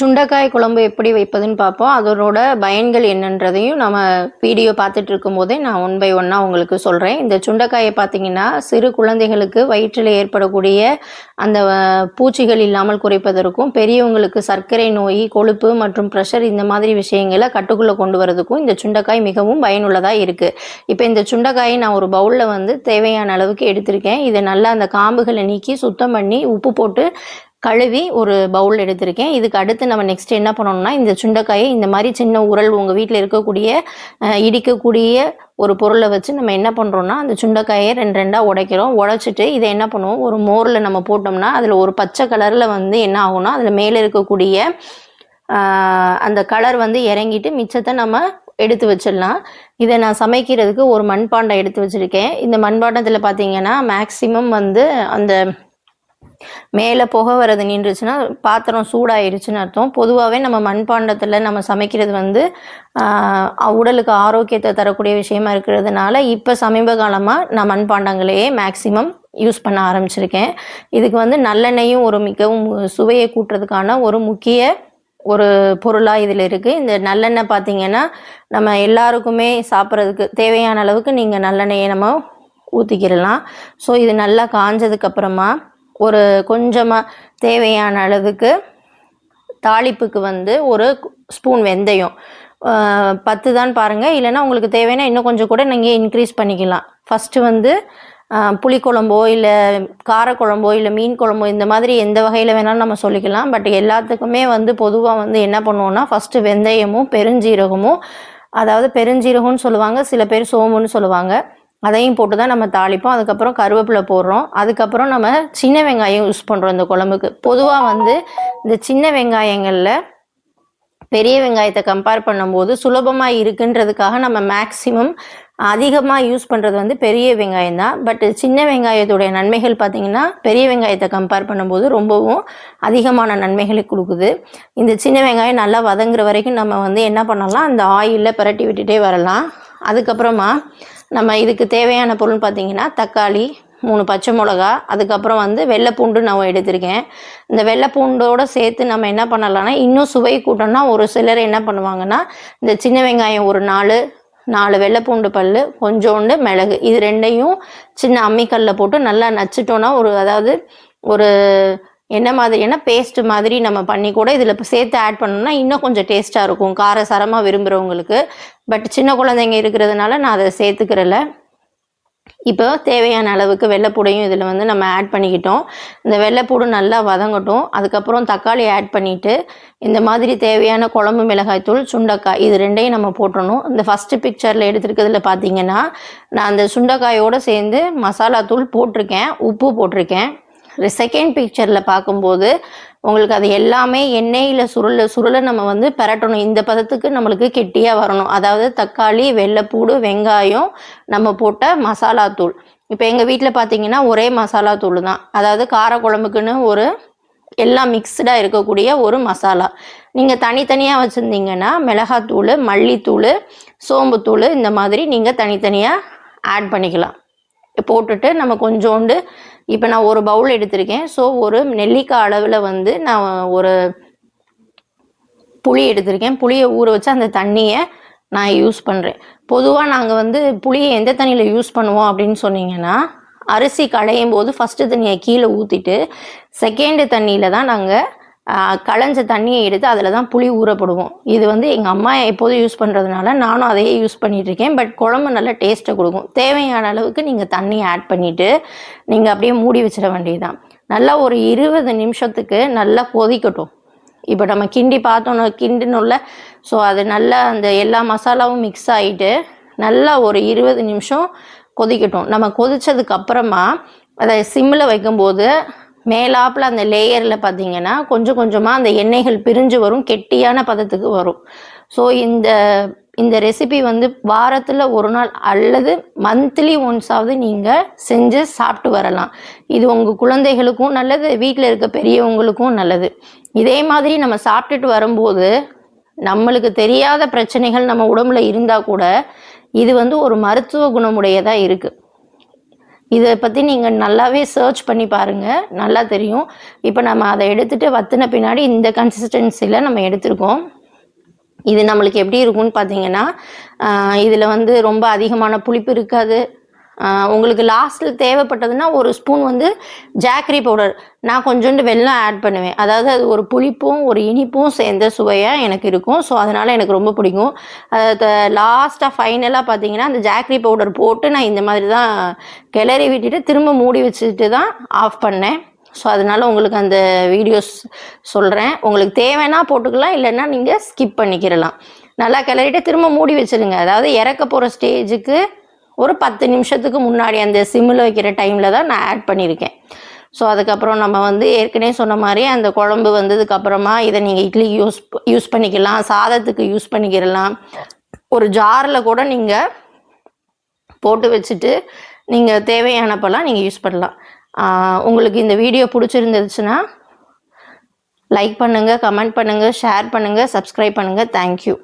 சுண்டைக்காய் குழம்பு எப்படி வைப்பதுன்னு பார்ப்போம். அதனோட பயன்கள் என்னன்றதையும் நம்ம வீடியோ பார்த்துட்டு இருக்கும்போதே நான் ஒன் பை ஒன்னாக உங்களுக்கு சொல்கிறேன் இந்த சுண்டைக்காயை பார்த்தீங்கன்னா சிறு குழந்தைகளுக்கு வயிற்றில் ஏற்படக்கூடிய அந்த பூச்சிகள் இல்லாமல் குறைப்பதற்கும் பெரியவங்களுக்கு சர்க்கரை நோய் கொழுப்பு மற்றும் ப்ரெஷர் இந்த மாதிரி விஷயங்களை கட்டுக்குள்ளே கொண்டு வரதுக்கும் இந்த சுண்டைக்காய் மிகவும் பயனுள்ளதாக இருக்குது இப்போ இந்த சுண்டைக்காயை நான் ஒரு பவுலில் வந்து தேவையான அளவுக்கு எடுத்திருக்கேன். இதை நல்லா அந்த காம்புகளை நீக்கி சுத்தம் பண்ணி உப்பு போட்டு கழுவி ஒரு பவுல் எடுத்திருக்கேன். இதுக்கு அடுத்து நம்ம நெக்ஸ்ட் என்ன பண்ணணும்னா இந்த சுண்டைக்காயை இந்த மாதிரி சின்ன உரல் உங்கள் வீட்டில் இருக்கக்கூடிய இடிக்கக்கூடிய ஒரு பொருளை வச்சு நம்ம என்ன பண்ணுறோம்னா அந்த சுண்டைக்காயை ரெண்டு ரெண்டாக உடைக்கிறோம். உடைச்சிட்டு இதை என்ன பண்ணுவோம்? ஒரு மோரில் நம்ம போட்டோம்னா அதில் ஒரு பச்சை கலரில் வந்து என்ன ஆகும்னா அதில் மேலே இருக்கக்கூடிய அந்த கலர் வந்து இறங்கிட்டு மிச்சத்தை நம்ம எடுத்து வச்சிடலாம். இதை நான் சமைக்கிறதுக்கு ஒரு மண்பாண்டம் எடுத்து வச்சுருக்கேன். இந்த மண்பாண்டத்தில் பார்த்தீங்கன்னா மேக்ஸிமம் வந்து அந்த மேலே புகை வரது நின்றுச்சுன்னா பாத்திரம் சூடாயிருச்சுன்னு அர்த்தம். பொதுவாகவே நம்ம மண்பாண்டத்தில் நம்ம சமைக்கிறது வந்து உடலுக்கு ஆரோக்கியத்தை தரக்கூடிய விஷயமா இருக்கிறதுனால இப்போ சமீப காலமாக நான் மண்பாண்டங்களையே மேக்சிமம் யூஸ் பண்ண ஆரம்பிச்சிருக்கேன். இதுக்கு வந்து நல்லெண்ணெயும் ஒரு மிகவும் சுவையை கூட்டுறதுக்கான ஒரு முக்கிய ஒரு பொருளாக இதில் இருக்குது இந்த நல்லெண்ணெய் பார்த்தீங்கன்னா நம்ம எல்லாருக்குமே சாப்பிட்றதுக்கு தேவையான அளவுக்கு நீங்கள் நல்லெண்ணெயை நம்ம ஊற்றிக்கிடலாம் ஸோ இது நல்லா காஞ்சதுக்கப்புறமா ஒரு கொஞ்சமாக தேவையான அளவுக்கு தாளிப்புக்கு வந்து ஒரு ஸ்பூன் வெந்தயம். பத்து தான் பாருங்கள் இல்லைன்னா உங்களுக்கு தேவைன்னா இன்னும் கொஞ்சம் கூட நீங்கள் இன்க்ரீஸ் பண்ணிக்கலாம். ஃபஸ்ட்டு வந்து புளிக்குழம்போ இல்லை காரக்குழம்போ இல்லை மீன் குழம்போ இந்த மாதிரி எந்த வகையில் வேணாலும் நம்ம சொல்லிக்கலாம். பட் எல்லாத்துக்குமே வந்து பொதுவாக வந்து என்ன பண்ணுவோம்னா ஃபஸ்ட்டு வெந்தயமும் பெருஞ்சீரகமும் அதாவது பெருஞ்சீரகம்னு சொல்லுவாங்க சில பேர் சோம்புன்னு சொல்லுவாங்க. அதையும் போட்டு தான் நம்ம தாளிப்போம். அதுக்கப்புறம் கருவேப்பிலை போடுறோம். அதுக்கப்புறம் நம்ம சின்ன வெங்காயம் யூஸ் பண்ணுறோம் இந்த குழம்புக்கு. பொதுவாக வந்து இந்த சின்ன வெங்காயங்களில் பெரிய வெங்காயத்தை கம்பேர் பண்ணும்போது சுலபமாக இருக்குன்றதுக்காக நம்ம மேக்ஸிமம் அதிகமாக யூஸ் பண்ணுறது வந்து பெரிய வெங்காயம் தான். பட் சின்ன வெங்காயத்துடைய நன்மைகள் பார்த்திங்கன்னா பெரிய வெங்காயத்தை கம்பேர் பண்ணும்போது ரொம்பவும் அதிகமான நன்மைகளை கொடுக்குது. இந்த சின்ன வெங்காயம் நல்லா வதங்குற வரைக்கும் நம்ம வந்து என்ன பண்ணலாம்? அந்த ஆயிலில் பிரட்டி விட்டுட்டே வரலாம். அதுக்கப்புறமா நம்ம இதுக்கு தேவையான பொருள் பார்த்திங்கன்னா தக்காளி மூணு பச்சை மிளகா அதுக்கப்புறம் வந்து வெள்ளைப்பூண்டு நான் எடுத்திருக்கேன். இந்த வெள்ளைப்பூண்டோட சேர்த்து நம்ம என்ன பண்ணலாம்னா இன்னும் சுவை கூட்டம்னா ஒரு சிலர் என்ன பண்ணுவாங்கன்னா இந்த சின்ன வெங்காயம் ஒரு நாலு நாலு வெள்ளைப்பூண்டு பல் கொஞ்சோண்டு மிளகு இது ரெண்டையும் சின்ன அம்மிக்கல்லில் போட்டு நல்லா நச்சுட்டோன்னா ஒரு அதாவது ஒரு என்ன மாதிரியான பேஸ்ட் மாதிரி நம்ம பண்ணி கூட இதில் இப்போ சேர்த்து ஆட் பண்ணோம்னா இன்னும் கொஞ்சம் டேஸ்ட்டாக இருக்கும். கார சரமாக விரும்புகிறவங்களுக்கு பட் சின்ன குழந்தைங்க இருக்கிறதுனால நான் அதை சேர்த்துக்கிறல. இப்போ தேவையான அளவுக்கு வெள்ளைப்பூடையும் இதில் வந்து நம்ம ஆட் பண்ணிக்கிட்டோம். இந்த வெள்ளைப்பூடு நல்லா வதங்கட்டும். அதுக்கப்புறம் தக்காளி ஆட் பண்ணிவிட்டு இந்த மாதிரி தேவையான குழம்பு மிளகாய்த்தூள் சுண்டைக்காய் இது ரெண்டையும் நம்ம போட்டணும் இந்த ஃபஸ்ட்டு பிக்சரில் எடுத்துருக்கிறதுல பார்த்தீங்கன்னா நான் அந்த சுண்டைக்காயோடு சேர்ந்து மசாலா தூள் போட்டிருக்கேன். உப்பு போட்டிருக்கேன். செகண்ட் பிக்சரில் பார்க்கும்போது உங்களுக்கு அது எல்லாமே எண்ணெயில் சுருள சுருள நம்ம வந்து பரட்டணும். இந்த பதத்துக்கு நம்மளுக்கு கெட்டியாக வரணும். அதாவது தக்காளி வெள்ளைப்பூடு வெங்காயம் நம்ம போட்ட மசாலா தூள். இப்போ எங்கள் வீட்டில் பார்த்தீங்கன்னா ஒரே மசாலா தூள் தான். அதாவது காரக்குழம்புக்குன்னு ஒரு எல்லாம் மிக்ஸ்டாக இருக்கக்கூடிய ஒரு மசாலா. நீங்கள் தனித்தனியாக வச்சுருந்தீங்கன்னா மிளகாத்தூள் மல்லித்தூள் சோம்புத்தூள் இந்த மாதிரி நீங்கள் தனித்தனியாக ஆட் பண்ணிக்கலாம். போட்டுட்டு நம்ம கொஞ்சோண்டு இப்போ நான் ஒரு பவுல் எடுத்திருக்கேன். ஸோ ஒரு நெல்லிக்காய் அளவில் வந்து நான் ஒரு புளி எடுத்திருக்கேன். புளியை ஊற வச்சு அந்த தண்ணியை நான் யூஸ் பண்ணுறேன் பொதுவாக நாங்கள் வந்து புளியை எந்த தண்ணியில் யூஸ் பண்ணுவோம் அப்படின்னு சொன்னீங்கன்னா அரிசி களையும் போது ஃபஸ்ட்டு தண்ணியை கீழே ஊற்றிட்டு செகண்டு தண்ணியில் தான் நாங்கள் களைஞ்ச தண்ணியை எடுத்து அதில் தான் புளி ஊறப்படுவோம். இது வந்து எங்கள் அம்மா எப்போதும் யூஸ் பண்ணுறதுனால நானும் அதையே யூஸ் பண்ணிகிட்ருக்கேன் இருக்கேன் பட் குழம்பு நல்லா டேஸ்ட்டை கொடுக்கும். தேவையான அளவுக்கு நீங்கள் தண்ணி ஆட் பண்ணிவிட்டு நீங்கள் அப்படியே மூடி வச்சிட வேண்டியதுதான். நல்லா ஒரு இருபது நிமிஷத்துக்கு நல்லா கொதிக்கட்டும். இப்போ நம்ம கிண்டி பார்த்தோன்னா கிண்டணும்ல ஸோ அது நல்லா அந்த எல்லா மசாலாவும் மிக்ஸ் ஆகிட்டு நல்லா ஒரு இருபது நிமிஷம் கொதிக்கட்டும். நம்ம கொதித்ததுக்கப்புறமா அதை சிம்மில் வைக்கும்போது மேலாப்பில் அந்த லேயரில் பார்த்தீங்கன்னா கொஞ்சம் கொஞ்சமாக அந்த எண்ணெய்கள் பிரிஞ்சு வரும் கெட்டியான பதத்துக்கு வரும். ஸோ இந்த இந்த ரெசிபி வந்து வாரத்தில் ஒரு நாள் அல்லது மந்த்லி ஒன்ஸாவது நீங்கள் செஞ்சு சாப்பிட்டு வரலாம். இது உங்கள் குழந்தைகளுக்கும் நல்லது வீட்டில் இருக்க பெரியவங்களுக்கும் நல்லது. இதே மாதிரி நம்ம சாப்பிட்டுட்டு வரும்போது நம்மளுக்கு தெரியாத பிரச்சனைகள் நம்ம உடம்புல இருந்தால் கூட இது வந்து ஒரு மருத்துவ குணமுடையதாக இருக்குது இதை பற்றி நீங்கள் நல்லாவே சர்ச் பண்ணி பாருங்கள் நல்லா தெரியும். இப்போ நம்ம அதை எடுத்துகிட்டு வத்தின பின்னாடி இந்த கன்சிஸ்டன்சியில் நம்ம எடுத்திருக்கோம். இது நம்மளுக்கு எப்படி இருக்கும்னு பார்த்தீங்கன்னா இதில் வந்து ரொம்ப அதிகமான புளிப்பு இருக்காது. உங்களுக்கு லாஸ்ட்டில் தேவைப்பட்டதுன்னா ஒரு ஸ்பூன் வந்து ஜாக்கரி பவுடர் நான் கொஞ்சோண்டு வெள்ளம் ஆட் பண்ணுவேன். அதாவது அது ஒரு புளிப்பும் ஒரு இனிப்பும் சேர்ந்த சுவையாக எனக்கு இருக்கும். ஸோ அதனால் எனக்கு ரொம்ப பிடிக்கும். லாஸ்ட்டாக ஃபைனலாக பார்த்தீங்கன்னா அந்த ஜாக்கரி பவுடர் போட்டு நான் இந்த மாதிரி தான் கிளறி விட்டுட்டு திரும்ப மூடி வச்சுட்டு தான் ஆஃப் பண்ணேன். ஸோ அதனால் உங்களுக்கு அந்த வீடியோஸ் சொல்கிறேன் உங்களுக்கு தேவைன்னா போட்டுக்கலாம் இல்லைன்னா நீங்கள் ஸ்கிப் பண்ணிக்கிறலாம் நல்லா கிளறிட்டு திரும்ப மூடி வச்சிருங்க. அதாவது இறக்க போகிற ஸ்டேஜுக்கு ஒரு பத்து நிமிஷத்துக்கு முன்னாடி அந்த சிம்மில் வைக்கிற டைமில் தான் நான் ஆட் பண்ணியிருக்கேன். ஸோ அதுக்கப்புறம் நம்ம வந்து ஏற்கனவே சொன்ன மாதிரி அந்த குழம்பு வந்ததுக்கப்புறமா இதை நீங்கள் இட்லி யூஸ் யூஸ் பண்ணிக்கலாம் சாதத்துக்கு யூஸ் பண்ணிக்கிறலாம் ஒரு ஜாரில் கூட நீங்கள் போட்டு வச்சுட்டு நீங்கள் தேவையானப்பெல்லாம் நீங்கள் யூஸ் பண்ணலாம். உங்களுக்கு இந்த வீடியோ பிடிச்சிருந்துச்சுன்னா லைக் பண்ணுங்கள் கமெண்ட் பண்ணுங்கள் ஷேர் பண்ணுங்கள் சப்ஸ்கிரைப் பண்ணுங்கள் தேங்க்யூ